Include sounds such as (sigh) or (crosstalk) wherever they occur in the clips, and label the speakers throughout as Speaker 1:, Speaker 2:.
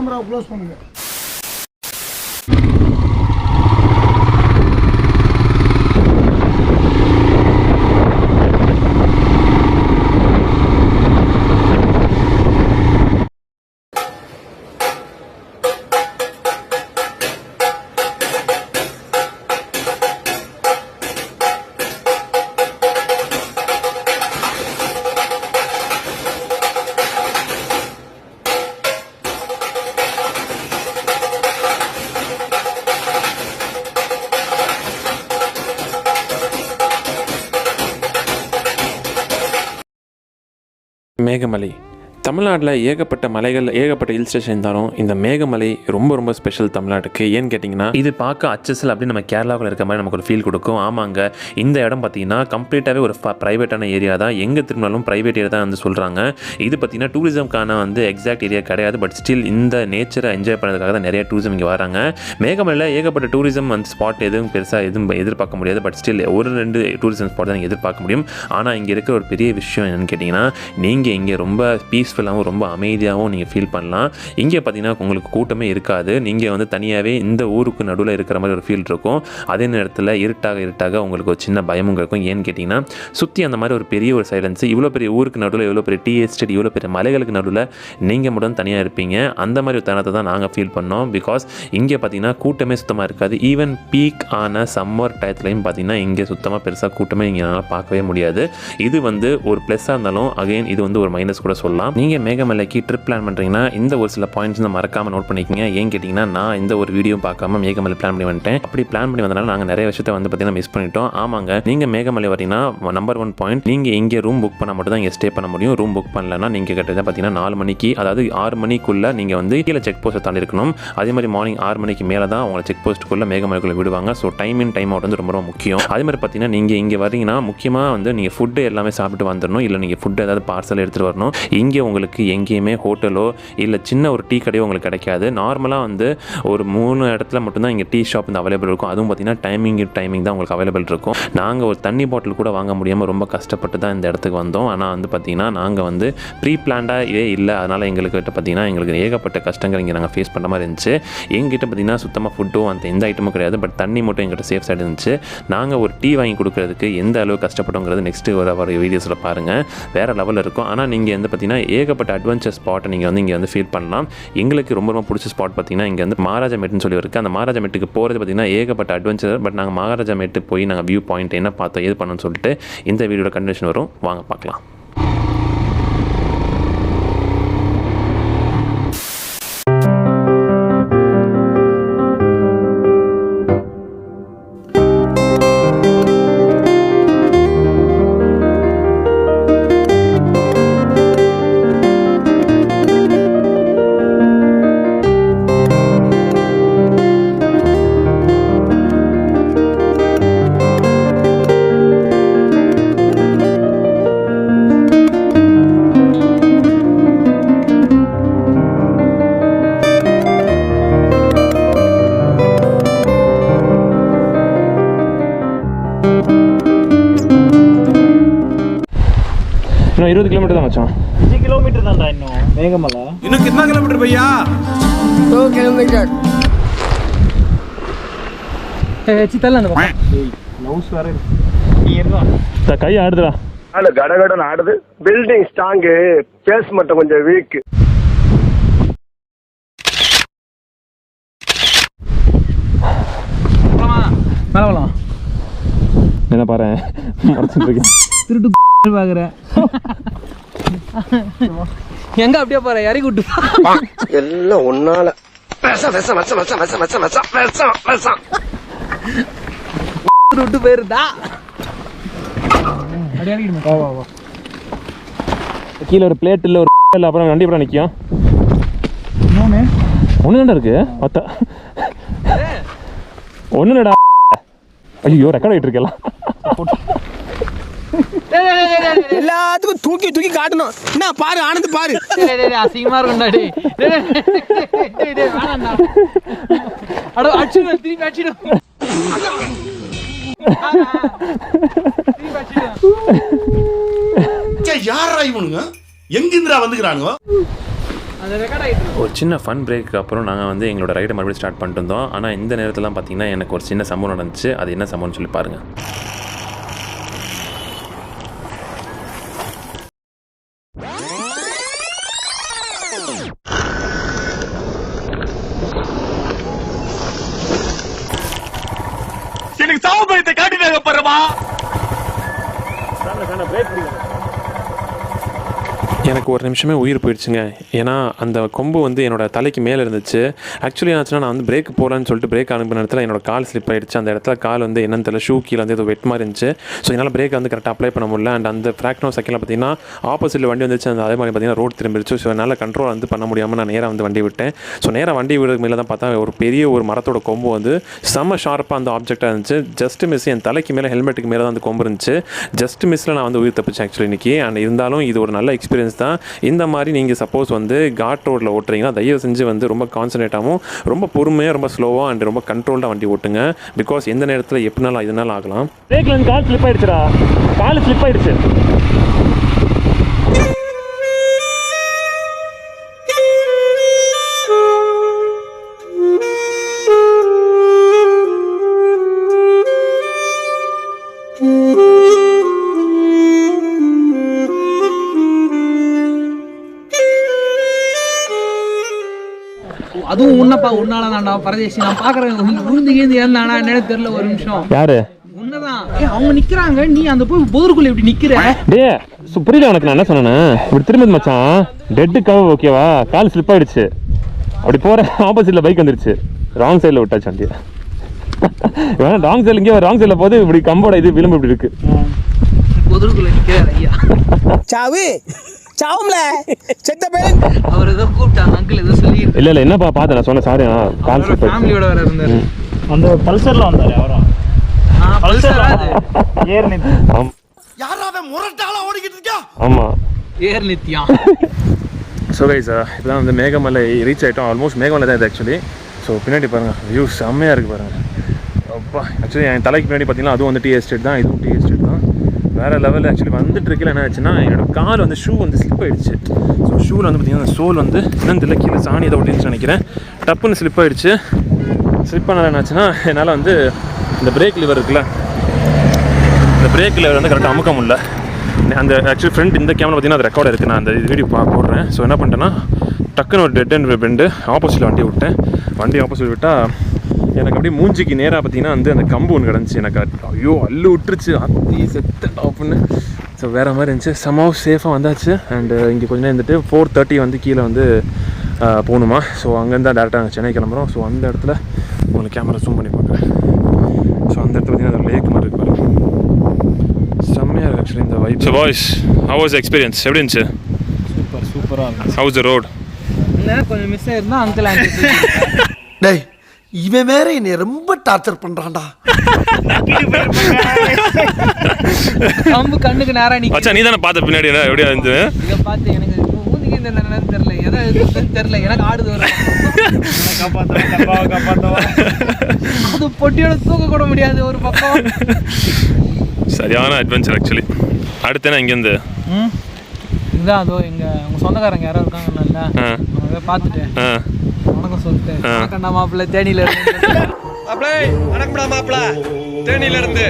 Speaker 1: Camera close
Speaker 2: பண்ணுங்கள் தமிழ்நாட்டில் ஏகப்பட்ட மலைகள் ஏகப்பட்ட ஹில் ஸ்டேஷன் இருந்தாலும் இந்த மேகமலை ரொம்ப ரொம்ப ஸ்பெஷல் தமிழ்நாட்டுக்கு. ஏன்னு கேட்டிங்கன்னா இது பார்க்க அச்சசல் அப்படி நம்ம கேரளாவில் இருக்க மாதிரி நமக்கு ஒரு ஃபீல் கொடுக்கும். ஆமாங்க இந்த இடம் பார்த்தீங்கன்னா கம்ப்ளீட்டாகவே ஒரு ப்ரைவேட்டான ஏரியா தான். எங்கே திரும்பினாலும் ப்ரைவேட் ஏரியா தான் வந்து சொல்கிறாங்க இது பார்த்தீங்கன்னா டூரிசம்க்கான வந்து எக்ஸாக்ட் ஏரியா கிடையாது. பட் ஸ்டில் இந்த நேச்சரை என்ஜாய் பண்ணுறதுக்காக தான் நிறைய டூரிசம் இங்கே வராங்க. மேகமலையில் ஏகப்பட்ட டூரிசம் அந்த ஸ்பாட் எதுவும் பெருசாக எதுவும் எதிர்பார்க்க முடியாது. பட் ஸ்டில் ஒரு ரெண்டு டூரிசம் ஸ்பாட் தான் எதிர்பார்க்க முடியும். ஆனால் இங்கே இருக்கிற ஒரு பெரிய விஷயம் என்னென்னு கேட்டிங்கன்னா நீங்கள் இங்கே ரொம்ப பீஸ்ஃபுல் பீஸ்ஃபுல்லாகவும் ரொம்ப அமைதியாகவும் நீங்கள் ஃபீல் பண்ணலாம். இங்கே பார்த்தீங்கன்னா உங்களுக்கு கூட்டமே இருக்காது. நீங்கள் வந்து தனியாகவே இந்த ஊருக்கு நடுவில் இருக்கிற மாதிரி ஒரு ஃபீல் இருக்கும். அதே நேரத்தில் இருட்டாக இருட்டாக உங்களுக்கு ஒரு சின்ன பயமும் இருக்கும் ஏன்னு கேட்டிங்கன்னா சுற்றி அந்த மாதிரி ஒரு பெரிய ஒரு சைலன்ஸ் இவ்வளோ பெரிய ஊருக்கு நடுவில் இவ்வளோ பெரிய டீ எஸ்டேட் இவ்வளோ பெரிய மலைகளுக்கு நடுவில் நீங்கள் மட்டும் தனியாக இருப்பீங்க. அந்த மாதிரி ஒரு தருணத்தை தான் நாங்கள் ஃபீல் பண்ணோம். பிகாஸ் இங்கே பார்த்தீங்கன்னா கூட்டமே சுத்தமாக இருக்காது. ஈவன் பீக் ஆன சம்மர் டயத்துலையும் பார்த்தீங்கன்னா இங்கே சுத்தமாக பெருசாக கூட்டமே இங்கே பார்க்கவே முடியாது. இது வந்து ஒரு ப்ளஸ்ஸாக இருந்தாலும் அகைன் இது வந்து ஒரு மைனஸ் கூட சொல்லலாம். நீங்கள் நீங்கள் மேகமலைக்கு ட்ரிப் பிளான் பண்ணுறீங்கன்னா இந்த ஒரு சில பாயிண்ட்ஸ் வந்து மறக்காமல் நோட் பண்ணிக்கிங்க. ஏன் கேட்டிங்கன்னா நான் இந்த ஒரு வீடியோ பார்க்காம மேகமலை பிளான் பண்ணி வந்துட்டேன். அப்படி பிளான் பண்ணி வந்தனால நாங்கள் நிறைய விஷயத்தை வந்து பார்த்தீங்கன்னா மிஸ் பண்ணிட்டோம். ஆமாங்க நீங்கள் மேகமலை வரீங்கன்னா நம்பர் ஒன் பாயிண்ட் நீங்கள் இங்கே ரூம் புக் பண்ண மட்டும் தான் இங்கே ஸ்டே பண்ண முடியும். ரூம் புக் பண்ணலன்னா நீங்கள் கிட்டத்தட்ட பார்த்தீங்கன்னா நாலு மணிக்கு அதாவது ஆறு மணிக்குள்ளே நீங்கள் வந்து கீழே செக் போஸ்ட்டை தாண்டி இருக்கணும். அதே மாதிரி மார்னிங் ஆறு மணிக்கு மேலே தான் உங்களை செக் போஸ்ட்டுக்குள்ளே மேகமலைக்குள்ளே விடுவாங்க. So time in time out வந்து ரொம்ப ரொம்ப முக்கியம். அதே மாதிரி பார்த்தீங்கன்னா நீங்கள் இங்கே வரீங்கன்னா முக்கியமாக வந்து நீங்கள் ஃபுட்டு எல்லாமே சாப்பிட்டு வந்துடணும் இல்லை நீங்கள் ஃபுட்டு ஏதாவது பார்சல் எடுத்துகிட்டு வரணும். இங்கே உங்களுக்கு எங்கேயுமே ஹோட்டலோ இல்லை சின்ன ஒரு டீ கடையோ உங்களுக்கு கிடைக்காது. நார்மலாக வந்து ஒரு மூணு இடத்துல மட்டும்தான் இங்கே டீ ஷாப் வந்து அவைலபிள் இருக்கும். அதுவும் பார்த்திங்கன்னா டைமிங் டைமிங் தான் உங்களுக்கு அவைலபிள் இருக்கும். நாங்கள் ஒரு தண்ணி பாட்டில் கூட வாங்க முடியாமல் ரொம்ப கஷ்டப்பட்டு தான் இந்த இடத்துக்கு வந்தோம். ஆனால் வந்து பார்த்திங்கன்னா நாங்கள் வந்து ப்ரீ பிளான்டாக இதே இல்லை. அதனால் எங்களுக்கு கிட்ட பார்த்தீங்கன்னா எங்களுக்கு ஏகப்பட்ட கஷ்டங்கள் இங்கே நாங்கள் ஃபேஸ் பண்ணுற மாதிரி இருந்துச்சு. எங்கிட்ட பார்த்தீங்கன்னா சுத்தமாக ஃபுட்டும் அந்த எந்த ஐட்டமும் கிடையாது. பட் தண்ணி மட்டும் எங்கிட்ட சேஃப் சைடு இருந்துச்சு. நாங்கள் ஒரு டீ வாங்கி கொடுக்குறதுக்கு எந்த அளவு கஷ்டப்பட்டோங்கிறது நெக்ஸ்ட்டு ஒரு ஒரு வீடியோஸில் பாருங்கள் வேறு லெவலில் இருக்கும். ஆனால் நீங்கள் வந்து பார்த்தீங்கன்னா ஏகப்பட்ட அட்வென்ச்சர் ஸ்பாட்டை நீங்கள் வந்து இங்கே வந்து ஃபீல் பண்ணலாம். எங்களுக்கு ரொம்ப ரொம்ப பிடிச்ச ஸ்பாட் பார்த்தீங்கன்னா இங்கே வந்து மகாராஜா மெட்டுன்னு சொல்லி இருக்குது அந்த மகாராஜா மெட்டுக்கு போகிறது பார்த்தீங்கன்னா ஏகப்பட்ட அட்வென்ச்சர் பட் நாங்கள் மகாராஜா மெட்டு போய் நாங்கள் வியூ பாயிண்ட் என்ன பார்த்தோம் எது பண்ணணும்னு சொல்லிட்டு இந்த வீடியோட கண்டிஷன் வரும். வாங்க பார்க்கலாம்.
Speaker 3: அஞ்சு கிலோமீட்டர் தான்டா இன்னும். மேகமலை.
Speaker 4: இன்னும் கித்தனை கிலோமீட்டர் பையா?
Speaker 1: டூ கிலோமீட்டர்
Speaker 3: சித்தல்ல
Speaker 2: கை ஆடுதுடா.
Speaker 5: ஆடு கடகடன் ஆடுது. பில்டிங் ஸ்ட்ராங்கு பேஸ் மட்டும் கொஞ்சம் வீக்
Speaker 2: என்ன பாரு (laughs)
Speaker 3: திருட்டு (laughs) பார்க்குறேன் எங்க அப்படியே போற? இறக்கி விட்டு
Speaker 5: எல்லாம் ஒன்னால.
Speaker 3: விட்டு போயிருந்தா.
Speaker 2: கீழே ஒரு பிளேட் இல்ல ஒரு (laughs) இல்ல அப்புறம் வண்டி அப்புறம் நிற்கும் ஒன்று தாண்டா இருக்கு. மொத்தம் ஒன்றுடா ஐயோ ரெக்கார்ட் ஆகிட்டு இருக்கலாம்
Speaker 4: எல்லாத்துக்கும் தூக்கி தூக்கி காட்டணும் என்ன பாரு ஆனந்த் பாரு
Speaker 3: அசிங்கமா அடிச்சிடு திருப்பி அடிச்சிடு திருப்பி அடிச்சிடு
Speaker 6: யாரா இவனுங்க எங்கிருந்துடா வந்துக்கிறானுங்க ஒரு சின்ன ஃபன் பிரேக்கு அப்புறம் நாங்கள் வந்து எங்களோட ரைடை மறுபடியும் ஸ்டார்ட் பண்ணிட்டு இருந்தோம் ஆனால் இந்த நேரத்தில் பார்த்தீங்கன்னா எனக்கு ஒரு சின்ன சம்பவம் நடந்துச்சு அது என்ன சம்பவம்னு சொல்லி பாருங்கள்
Speaker 4: சாவபயத்தை காட்டிட்டாங்க பாருமா. பிரேக் பிடிக்கணும்
Speaker 6: எனக்கு ஒரு நிமிஷமே உயிர் போயிடுச்சுங்க. ஏன்னா அந்த கொம்பு வந்து என்னோட தலைக்கு மேலே இருந்துச்சு. ஆக்சுவலி என்னாச்சுன்னா நான் வந்து பிரேக் போகலான்னு சொல்லிட்டு பிரேக் அனுப்பின இடத்துல என்னோட கால் ஸ்லிப் ஆயிடுச்சு. அந்த இடத்துல கால் வந்து என்னன்னு தெரியல ஷூ கீழே வந்து ஏதோ வெட் மாதிரி இருந்துச்சு. ஸோ என்னால் பிரேக் வந்து கரெக்டாக அப்ளை பண்ண முடியல. அண்ட் அந்த ஃப்ராக்னோ செகண்டில் பார்த்தீங்கன்னா ஆப்போசிட்டில் வண்டி வந்துச்சு. அந்த அதே மாதிரி பார்த்தீங்கன்னா ரோடு திரும்பிடுச்சு. ஸோ என்னால் கண்ட்ரோல் வந்து பண்ண முடியாமல் நான் நேராக வந்து வண்டி விட்டேன். ஸோ நேராக வண்டி விடுறதுக்கு மேலே தான் பார்த்தா ஒரு பெரிய ஒரு மரத்தோட கொம்பு வந்து செம்ம ஷார்ப்பாக அந்த ஆப்ஜெக்டாக இருந்துச்சு. ஜஸ்ட் மிஸ் என் தலைக்கு மேலே ஹெல்மெட்டுக்கு மேலே தான் அந்த கொம்பு இருந்துச்சு. ஜஸ்ட் மிஸ்ஸில் நான் வந்து உயிர் தப்பிச்சேன் ஆக்சுவலி இன்னைக்கு. அண்ட் இருந்தாலும் இது ஒரு நல்ல எக்ஸ்பீரியன்ஸ் தான். இந்த மாதிரி நீங்கள் சப்போஸ் வந்து காட் ரோட்டில் ஓட்டுறீங்கன்னா தயவு செஞ்சு வந்து ரொம்ப கான்சன்ட்ரேட்டாகவும் ரொம்ப பொறுமையாக ரொம்ப ஸ்லோவாக அண்ட் ரொம்ப கண்ட்ரோல்டாக வண்டி ஓட்டுங்க. பிகாஸ் எந்த நேரத்தில் எப்படினாலும் இதனால ஆகலாம்.
Speaker 7: பிரேக்ல கால் ஸ்லிப் ஆயிடுச்சுடா. கால் ஸ்லிப் ஆயிடுச்சு.
Speaker 3: அதுவும் உன்னப்பா உன்னால தான்டா பரதேசி. நான் பாக்குறேன் உழுந்து கீழ்ந்து ஏந்தானா என்னன்னு தெரியல ஒரு நிமிஷம்.
Speaker 7: யாரு?
Speaker 3: உன்னதான். ஏ அவங்க நிக்கிறாங்க. நீ அந்த போய் பொதுருக்குள்ள இப்படி நிக்கிற?
Speaker 7: டே சு- புரியல உனக்கு நான் என்ன சொன்னேன்னு? இப்படி திரும்பி மச்சான். டெட்டு கவ் ஓகேவா கால் ஸ்லிப் ஆயிடுச்சு. அப்படி போற ஆப்போசிட்ல பைக் வந்துருச்சு. ராங் சைடில் விட்டாச்சு வண்டியை வேணா ராங் சைடில் இங்கே ராங் சைடில் போது இப்படி கம்போட இது விளிம்பு இப்படி இருக்கு.
Speaker 4: சாவு. சாவும்ல. செத்த பையன்
Speaker 3: அவர் ஏதோ கூப்பிட்டாங்க அங்கிள் ஏதோ சொல்லி
Speaker 7: இல்ல இல்ல என்னப்பா பார்த்தேன் நான் சொன்னேன் சாரி ஆயிடுச்சு
Speaker 3: ஃபேமிலியோட வேற இருந்தாரு.
Speaker 8: அந்த பல்சர்ல வந்தாரு அவரும்
Speaker 3: ஆ, பல்சரா?
Speaker 8: ஏர் நித்து
Speaker 4: யாராவது முரட்டால ஓடிக்கிட்டு இருக்கா
Speaker 7: ஆமா.
Speaker 3: ஏர் நித்யா.
Speaker 6: ஸோ கைஸ் இப்போ தான் வந்து மேகமலை ரீச் ஆகிட்டோம் ஆல்மோஸ்ட் மேகமலை தான் இது ஆக்சுவலி ஸோ பின்னாடி பாருங்கள் வியூ செம்மையாக இருக்குது பாருங்கள் அப்பா ஆக்சுவலி என் தலைக்கு பின்னாடி பார்த்தீங்கன்னா அதுவும் வந்து டீ எஸ்டேட் தான் இதுவும் டீ எஸ்டேட் வேறு லெவலில் ஆக்சுவலி வந்துட்டு இருக்கல என்ன ஆச்சுன்னா என்னோடய கால் வந்து ஷூ வந்து ஸ்லிப் ஆயிடுச்சு. ஸோ ஷூவில் வந்து பார்த்திங்கன்னா சோல் வந்து இன்னும் தெரியல கீழே சாணி ஏதோ ஒட்டின்னு நினைக்கிறேன். டப்புன்னு ஸ்லிப் ஆகிடுச்சு ஸ்லிப் பண்ணல என்னாச்சுன்னா என்னால் வந்து இந்த பிரேக் லிவர் இருக்குல்ல இந்த பிரேக் லிவர் வந்து கரெக்டாக அமுக்க முடியல. அந்த ஆக்சுவலி ஃப்ரண்ட் இந்த கேமரா பார்த்தீங்கன்னா அது ரெக்கார்ட் இருக்குது நான் அந்த வீடியோ பா போடுறேன். ஸோ என்ன பண்ணிட்டேன்னா டக்குன்னு ஒரு டெட் அண்ட் பெண்டு ஆப்போசிட்டில் வண்டி விட்டேன். வண்டி ஆப்போசிட் விட்டால் எனக்கு அப்படியே மூஞ்சிக்கு நேராக பார்த்தீங்கன்னா வந்து அந்த கம்பு ஒன்று கிடந்துச்சு. எனக்கு அது- ஐயோ அள்ளு விட்டுருச்சு. அத்தி செத்த டாப்னு ஸோ வேறு மாதிரி இருந்துச்சு. சமாவ் சேஃபாக வந்தாச்சு. அண்டு இங்கே கொஞ்ச நேரம் இருந்துட்டு ஃபோர் தேர்ட்டி வந்து கீழே வந்து ஆஹ், போகணுமா? ஸோ அங்கேருந்து தான் டேரெக்டாக நாங்கள் சென்னை கிளம்புறோம். ஸோ அந்த இடத்துல உங்களுக்கு கேமரா ஜூம் பண்ணி பார்க்குறேன். ஸோ அந்த இடத்துல பார்த்தீங்கன்னா லேக் மாதிரி இருக்கு செம்மையாக இருக்கு ஆக்சுவலி இந்த vibe so voice how was experience எப்படி இருந்துச்சு?
Speaker 8: சூப்பர் சூப்பரா இருக்கு
Speaker 6: ஹவுஸ் த ரோட்
Speaker 3: கொஞ்சம் மிஸ் ஆயிருந்தா அங்கிள்
Speaker 9: டேய் இவன் வேற என்னை ரொம்ப டார்ச்சர் பண்றான்டா.
Speaker 3: கம்பு கண்ணுக்கு நேரா நிக்க
Speaker 6: மச்சான் நீ தானே பார்த்த பின்னாடி என்ன எப்படியா இருந்துச்சு
Speaker 3: இங்க பார்த்து எனக்கு ஊதிக்கு இந்த என்னன்னு தெரியல. எதை எதுன்னு தெரியல. எனக்கு ஆடுது வரும்
Speaker 8: காப்பாத்தவா காப்பாத்தவா
Speaker 3: அது பொட்டியோட தூக்க கூட முடியாது ஒரு பக்கம்.
Speaker 6: சரியான அட்வென்ச்சர் ஆக்சுவலி அடுத்து என்ன இங்கேருந்து?
Speaker 3: ம்? இதுதான் அதோ எங்க உங்க சொந்தக்காரங்க யாரோ அவங்க போய் பார்த்துட்டு சொல்லிட்டு வணக்கம்டா மாப்பிள்ளை தேனியில இருந்து.
Speaker 4: மாப்பிள வணக்கம்டா மாப்பிள தேனியில இருந்து.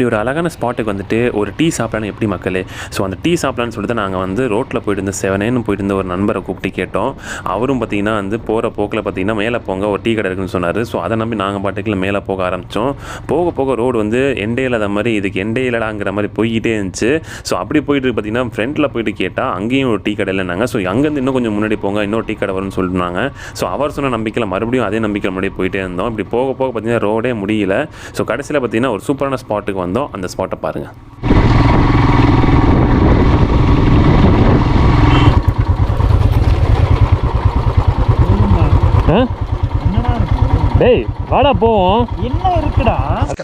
Speaker 6: இப்படி ஒரு அழகான ஸ்பாட்டுக்கு வந்துட்டு ஒரு டீ சாப்பிடலாம் எப்படி மக்களே? ஸோ அந்த டீ சாப்பிடலான்னு சொல்லிட்டு நாங்கள் வந்து ரோட்டில் போயிட்டு இருந்த செவனேன்னு போயிட்டு இருந்த ஒரு நண்பரை கூப்பிட்டு கேட்டோம். அவரும் பார்த்தீங்கன்னா வந்து போகிற போக்கில் பார்த்தீங்கன்னா மேலே போங்க ஒரு டீ கடை இருக்குன்னு சொன்னார். ஸோ அதை நம்பி நாங்கள் பாட்டுக்குள்ள மேலே போக ஆரம்பித்தோம் போக போக ரோடு வந்து எண்டே இல்லாத மாதிரி இதுக்கு எண்டே இல்லடாங்கிற மாதிரி போய்கிட்டே இருந்துச்சு. ஸோ அப்படி போயிட்டு பார்த்தீங்கன்னா ஃப்ரண்ட்டில் போயிட்டு கேட்டால் அங்கேயும் ஒரு டீ கடை இல்லைனாங்க ஸோ அங்கேருந்து இன்னும் கொஞ்சம் முன்னாடி போங்க இன்னொரு டீ கடை வரும்னு சொல்லிட்டுனாங்க ஸோ அவர் சொன்ன நம்பிக்கையில் மறுபடியும் அதே நம்பிக்கை முன்னாடி போயிட்டே இருந்தோம். இப்படி போக போக பார்த்தீங்கன்னா ரோடே முடியல. ஸோ கடைசியில் பார்த்தீங்கன்னா ஒரு சூப்பரான ஸ்பாட்டுக்கு வந்தோம். அந்த ஸ்பாட்டை பாருங்கள்
Speaker 7: ஆ?
Speaker 6: டேய் வாடா போவோம்.
Speaker 8: என்ன இருக்குடா?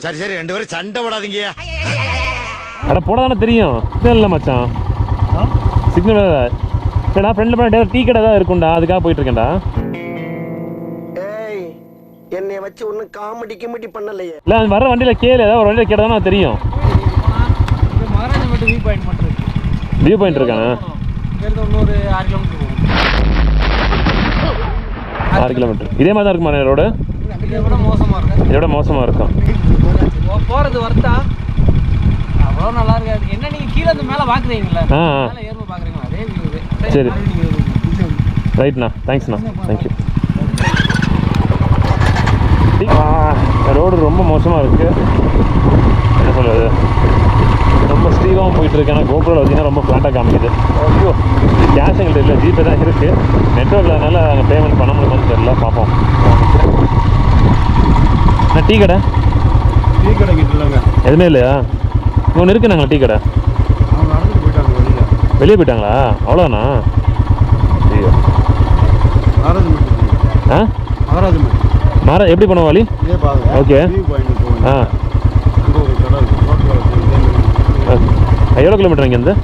Speaker 5: சரி சரி ரெண்டு பேரும் சண்டை போடாதீங்க.
Speaker 6: அட போட தானே தெரியும். சிக்னல் இல்லை மச்சான். சிக்னல் சரி நான் ஃப்ரெண்டில் பண்ண டீ கடை தான் இருக்கும்டா. அதுக்காக போயிட்டு இருக்கேன்டா.
Speaker 5: என்னைய வச்சு ஒன்னும் காமெடி கிமெடி பண்ணலையே.
Speaker 6: இல்லை அது வர வண்டியில் கேளு ஏதாவது ஒரு வண்டியில் கேட்டால் தான் தெரியும்.
Speaker 3: இது மகாராஜா மட்டும் வியூ பாயிண்ட் மட்டும் இருக்கு.
Speaker 6: வியூ பாயிண்ட் இருக்கானே
Speaker 3: இங்கேருந்து இன்னொரு ஆறு கிலோமீட்டர் போகும்.
Speaker 6: ஆறு கிலோமீட்டர் இதே மாதிரி தான் இருக்குமா ரோடு
Speaker 3: இதை விட மோசமாக இருக்கும்.
Speaker 6: இதோட மோசமாக இருக்கும்.
Speaker 3: போ- போறது வருத்தா அவ்வளோ நல்லா இருக்காது. என்ன நீங்க கீழே இருந்து மேலே பார்க்குறீங்களா மேலே ஏறும்போது பார்க்குறீங்களா அதே இது.
Speaker 6: சரி. ரைட்ண்ணா தேங்க்ஸ்ண்ணா தேங்க்யூ ரோடு ரொம்ப மோசமாக இருக்குது என்ன சொல்கிறது ரொம்ப ஸ்டீவாகவும் போயிட்டு இருக்கு ஆனால் கோபுரம் பார்த்தீங்கன்னா ரொம்ப ஃப்ளாட்டாக காமிக்குது. ஐயோ கேஷ் எங்கள்கிட்ட இல்லை. ஜிபே தான் இருக்குது நெட்ஒர்க் அதனால அங்கே பேமெண்ட் பண்ண முடியுமான்னு தெரியல. பார்ப்போம் நான் டீ கடை?
Speaker 8: டீ கடைக்கு இல்லைங்க.
Speaker 6: எதுவுமே இல்லையா? ஒன்று இருக்கு நாங்கள் டீ கடை. வெளியே போயிட்டாங்களா? அவ்வளோதானா ஐயோ. ஆ?
Speaker 8: மகாராஜ் மட்டும்
Speaker 6: மாற எப்படி பண்ணுவோம் வழி?
Speaker 8: போகுங்க
Speaker 6: ஆ. எவ்வளோ கிலோமீட்டர் இங்கேருந்து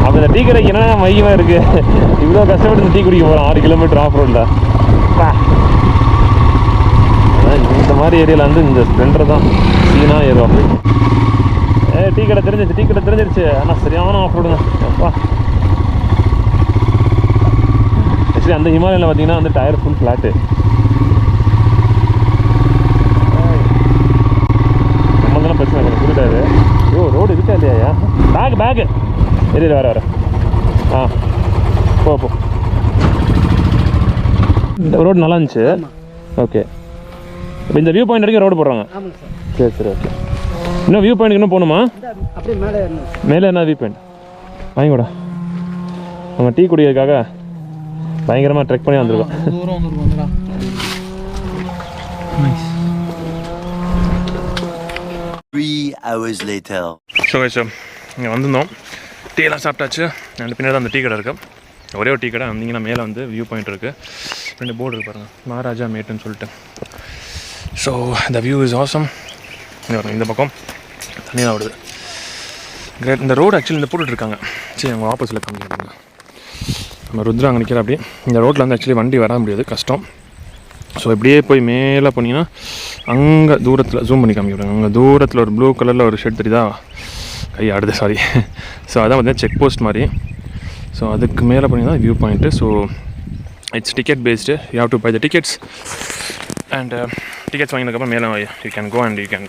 Speaker 6: அப்போ இந்த டீ கடைக்கு என்ன மையமாக இருக்குது இவ்வளோ கஷ்டப்பட்டு இந்த டீ குடிக்க போகிறோம் ஆறு கிலோமீட்டர் ஆஃப் ரோடில் இந்த மாதிரி ஏரியாவில் வந்து இந்த ஸ்ப்ளெண்டர் தான் சீனாக ஏறும். அப்படி ஏ டீ கடை தெரிஞ்சிச்சு டீ கடை தெரிஞ்சிருச்சு. ஆனால் சரியான ஆஃப் ரோடுங்க அப்பா. ஆக்சுவலி அந்த ஹிமாலயில் பார்த்தீங்கன்னா வந்து டயர் ஃபுல் ஃப்ளாட்டு நம்ம தானே பிரச்சனை கொஞ்சம் புரியுதாரு ஐயோ ரோடு இருக்கா இல்லையா பேக் பேக்கு இரு வர வர. ஆ போ போ. இந்த ரோடு நல்லா இருந்துச்சு. ஓகே இப்போ இந்த வியூ பாயிண்ட் வரைக்கும் ரோடு போடுறாங்க. சரி. சரி ஓகே இன்னும் வியூ பாயிண்ட் இன்னும் போகணுமா?
Speaker 3: மேலே
Speaker 6: என்ன வியூ பாயிண்ட் வாங்கிக்கூடா நம்ம டீ குடிக்கிறதுக்காக பயங்கரமாக ட்ரெக் பண்ணி வந்திருக்கோம்.
Speaker 3: தூரம் வந்துருக்கும் வந்துடா.
Speaker 10: Three hours later.
Speaker 2: So so இங்கே வந்திருந்தோம். டீ எல்லாம் சாப்பிட்டாச்சு. ரெண்டு பின்னாடி தான் அந்த டீ கடை இருக்குது ஒரே ஒரு டீ கடை வந்தீங்கன்னா மேலே வந்து வியூ பாயிண்ட் இருக்குது ரெண்டு போர்டு இருக்கு பாருங்கள் மகாராஜா மேட்டுன்னு சொல்லிட்டு. So the view is awesome இந்த பக்கம் தண்ணி தான் வருது கிரேட் இந்த ரோடு ஆக்சுவலி இந்த போட்டுட்ருக்காங்க சரி அவங்க ஆப்போசிட்டில் காமிக்கிறாங்க நம்ம ருத்ரா அங்கே நிற்கிற அப்படியே இந்த ரோட்டில் வந்து ஆக்சுவலி வண்டி வர முடியாது கஷ்டம். ஸோ இப்படியே போய் மேலே போனீங்கன்னா அங்கே தூரத்தில் ஜூம் பண்ணி காமிக்கிறேன் அங்கே தூரத்தில் ஒரு ப்ளூ கலரில் ஒரு ஷெட் தெரியுதா? கை ஆடுது சாரி ஸோ அதான் வந்து செக் போஸ்ட் மாதிரி. ஸோ அதுக்கு மேலே போனீங்கன்னா view point so it's ticket based you have to buy the tickets and tickets வாங்கினதுக்கப்புறம் மேலே you can go and you can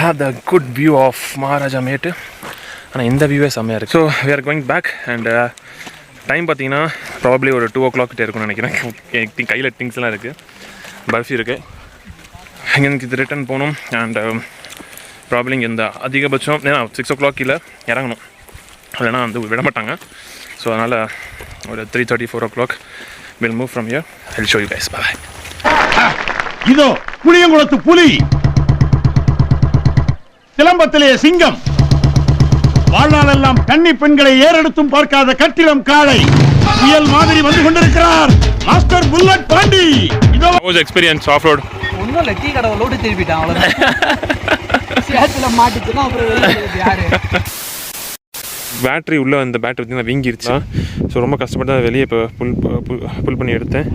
Speaker 2: have the good view of Maharaja Mettu ஆனால் இந்த வியூவே செம்மையாக இருக்குது so we are going back and time பார்த்தீங்கன்னா probably ஒரு two o'clock கிட்டே இருக்கும்னு நினைக்கிறேன். திங் கையில் திங்ஸ்லாம் இருக்குது பர்ஃபி இருக்குது இங்கே இது ரிட்டர்ன் போகணும். அண்ட் ப்ராப்ளம் இங்கே இந்த அதிகபட்சம் ஏன்னா சிக்ஸ் ஓ கிளாக் கீழே இறங்கணும். இல்லைனா வந்து விட மாட்டாங்க. ஸோ அதனால் ஒரு three thirty four o'clock will move from here I'll show you guys bye
Speaker 11: இதோ புளியங்குளத்து புலி. சிலம்பத்திலே சிங்கம். வாழ்நாளெல்லாம் கன்னி பெண்களை ஏறெடுத்தும் பார்க்காத கட்டிடம் காளை. புயல் மாதிரி வந்து கொண்டிருக்கிறார். Master bullet Pandi. இதோ
Speaker 2: வாஸ் எக்ஸ்பீரியன்ஸ் ஆஃப் ரோட்
Speaker 3: ஒன்றும் இல்லை டீ கடை லோடு திருப்பிட்டான் சேத்துல மாட்டிச்சுன்னா அப்புறம் யாரு?
Speaker 2: பேட்ரி உள்ளே அந்த பேட்டரி பார்த்தீங்கன்னா வீங்கிருச்சு. ஸோ ரொம்ப கஷ்டப்பட்டு அதை வெளியே இப்போ புல் புல் புல் பண்ணி எடுத்தேன்.